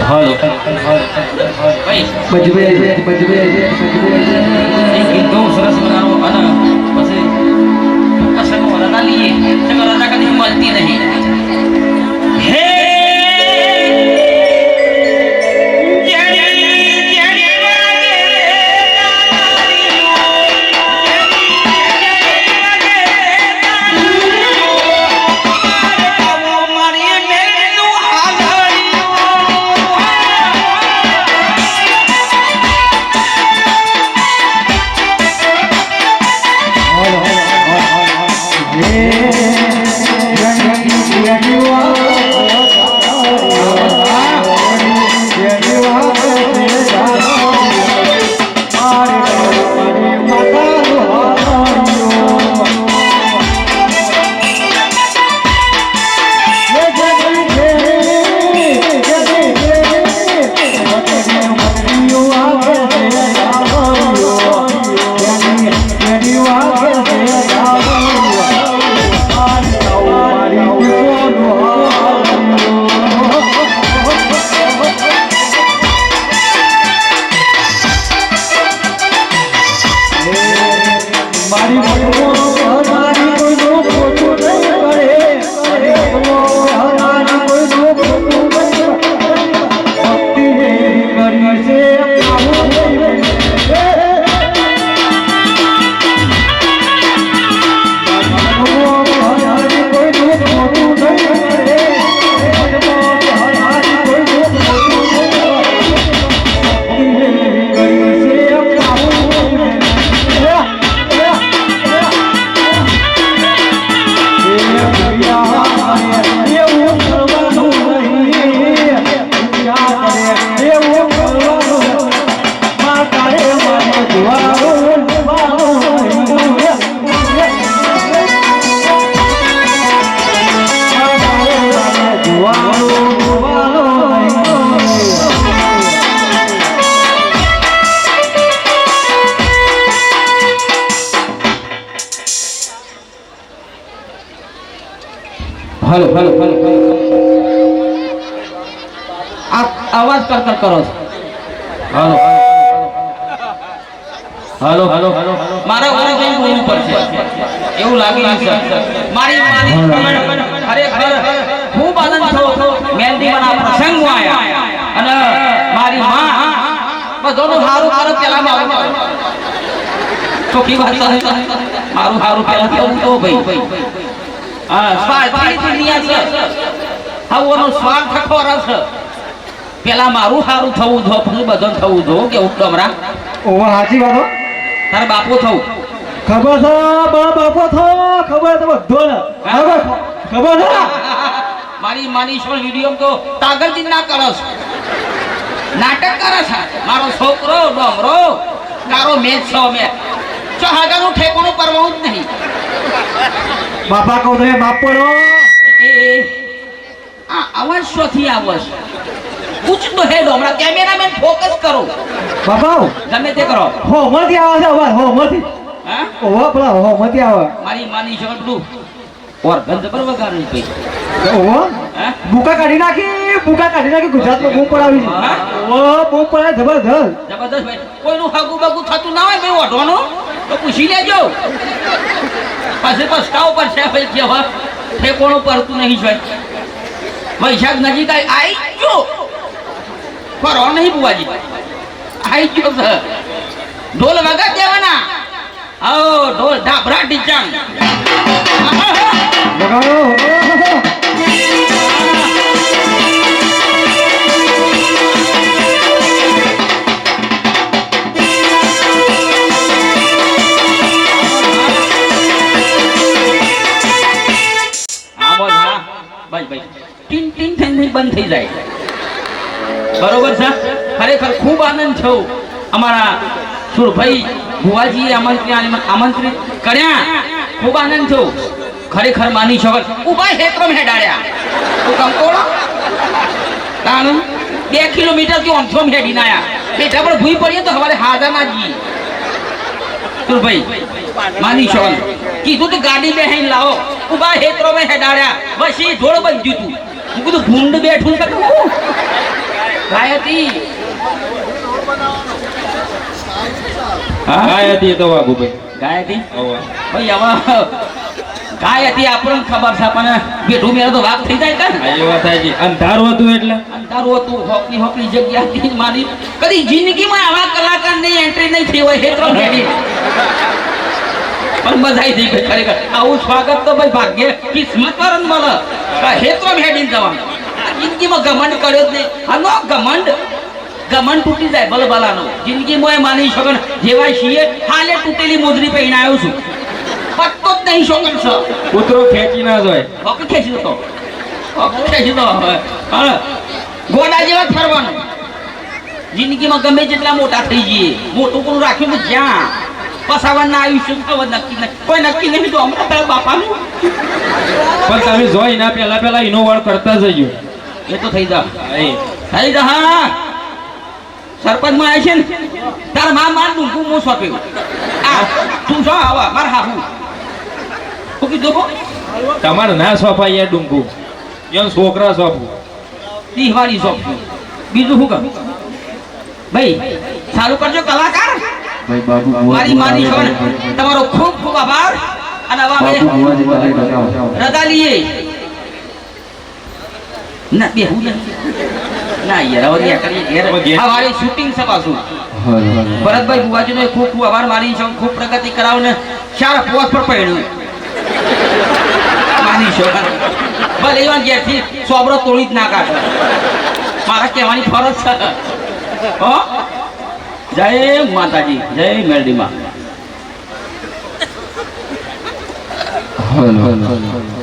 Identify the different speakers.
Speaker 1: હાલો
Speaker 2: બજવે છે બજવે છે બજવે છે
Speaker 1: મળતી નહીં 你给我
Speaker 2: હલો હલો હલો
Speaker 1: આ અવાજ કર કર કરો છો હલો હલો હલો હલો મારા ઘરે જઈને બોલવું પડશે એવું લાગી રહ્યું છે મારી અરે ખૂબ આનંદ થયો. મહેંદીમાં આ પ્રસંગમાં આયા. અને મારી માં બધોનું સારું કરો પેલા મારું ચોખ્ખી વાત છે મારું સારું પેલા કેવું તો ભાઈ. હા સ્વાર્થની દુનિયા છે. હવોનો સ્વાર્થ ખોર છે. પેલા મારું સારું થવું જો પછી બધો થવું જો કે ઉપડમરા
Speaker 2: ઓ સાચી વાત.
Speaker 1: તારે બાપો થવું.
Speaker 2: ખબર છે બા બાપો થો ખબર તો બધો ને. ખબર ખબર છે?
Speaker 1: મારી માની છો વીડિયો તો તાગલજી ના કરો છો. નાટક કરે છે. મારો છોકરો ડોમરો તારો મેચ છો મેં ચો હાગાનું ઠેકોણું પરવાનું જ નહીં.
Speaker 2: બાપા કહું તમે બાપ
Speaker 1: એ એ, આ ઉચ્ચ તો હે ડોમરા કેમેરામેન ફોકસ કરો.
Speaker 2: બાપા
Speaker 1: તમે તે કરો.
Speaker 2: હો મતી આવે છે અવાજ હો મતી
Speaker 1: હા?
Speaker 2: ઓહો પેલા હો મતી આવે.
Speaker 1: મારી માની છો એટલું? ઓર ગંધ પર વગાડું ભાઈ
Speaker 2: ઓહો બુકા કાઢી નાખી બુકા કાઢી નાખી ગુજરાતમાં બૂમ પડાવી છે? ઓહો બૂમ પડાય જબરદસ્ત
Speaker 1: જબરદસ્ત ભાઈ કોઈનું હાગુ બાગુ થતું ના હોય ભાઈ ઓઢવાનું? તો પૂછી લેજો. પછી પસ્તાવ પર છે ભાઈ કે હવે ઠેકોણું પડતું નહીં છે વૈશાખ નજીક આવી આઈ ગયો. ફરો નહીં બુવાજી આઈ ગયો સર ઢોલ વગર દેવાના. આવો ઢોલ ઢાબરા હા બસ બસ ટીન ટીન થઈને બંધ થઈ જાય. બરોબર છે? ખરેખર ખૂબ આનંદ થયો. અમારા સુરભાઈ ભુવાજીએ આમંત્રિત આમંત્રિત કર્યા. ખૂબ આનંદ થયો. ખરેખર માની શકો ઊભા હેતરમ હેડાડ્યા તું કંકોળો તાણ? બે કિલોમીટરથી ઓમથોમ હેડીને આયા. બેઠા પણ ભૂઈ પડીએ તો હવારે હાજર ના જઈએ. સુરભાઈ, માની શકો કીધું તો ગાડી બેહીને લાવો. ઊભા હેતરો મેં હેડાડ્યા બસ એ જોડ બંધ્યું તું. હું કીધું, ભૂંડ બેઠું છે કે હું ગાય હતી
Speaker 3: ગાય હતી તો વાઘુભાઈ
Speaker 1: ગાય હતી ભાઈ હવે ગાય હતી આપણને ખબર છે પણ બેઠું મેળો તો વાઘ થઈ જાય ને
Speaker 3: એ વાત સાચી. અંધારું હતું એટલે.
Speaker 1: અંધારું હતું હોકની હોકની જગ્યા હતી મારી. કદી જિંદગીમાં આવા કલાકારની એન્ટ્રી નહીં થઈ હોય હેતરો મેળી. પણ બધાઈ થઈ ગઈ ખરેખર. આવું સ્વાગત તો ભાઈ ભાગ્ય કિસ્મત પર મળે. હેતરો જવાનું. જિંદગીમાં ઘમંડ કર્યો જ નહીં. આનો ઘમંડ. ઘમંડ તૂટી જાય ભલે ભલાનો. જિંદગીમાં એ માની શકો ને જેવા છીએ હાલે તૂટેલી મોજરી આવ્યો છું. પત્તો જ નહીં શોગન છે.
Speaker 3: કૂતરો ખેંચી ના જાય.
Speaker 1: હોક ખેંચી દો. હોક ખેંચી દો. ગોડા જેવા ફરવાનું. જિંદગીમાં ગમે જેટલા મોટા થઈ જઈએ મોટું કોણ રાખ્યું તો જ્યાં. પસાવનના આયુષ્ય હવે નક્કી નહીં કોઈ નક્કી નહીં તો હમણાં બાપાનું.
Speaker 3: પણ તમે જોઈ ના પહેલા પહેલા એનો વાળ કરતા જજો.
Speaker 1: એ તો થઈ જા. થઈ જા હા. સરપંચમાં આવે છે ને તારમાં માર તું હું સોંપ્યું આ તું છો આવા માર હા હું કીધું કો
Speaker 3: તમારે ના સોંપાય યાર ડુંગુ એમ છોકરા સોંપવું
Speaker 1: દિવાળી સોંપ્યું બીજું શું કરું ભાઈ સારું કરજો કલાકાર. મારી માની છો તમારો ખૂબ ખૂબ આભાર. અને રજા લઈએ. ના બે હું ના યાર હવે ત્યાં કરીએ આ મારી શૂટિંગ છે પાછું. ભરતભાઈ બુવાજીનો ખૂબ ખૂબ આભાર માની છે ખૂબ પ્રગતિ કરાવ ને ચાર પોસ્ટ પર પડ્યું. માની છો? ભલે એવા ઘેરથી સોબરો તોડી જ ના કાઢે. મારા કહેવાની ફરજ છે. હો? જય માતાજી જય મેરડીમાં
Speaker 2: હલ હલ હલ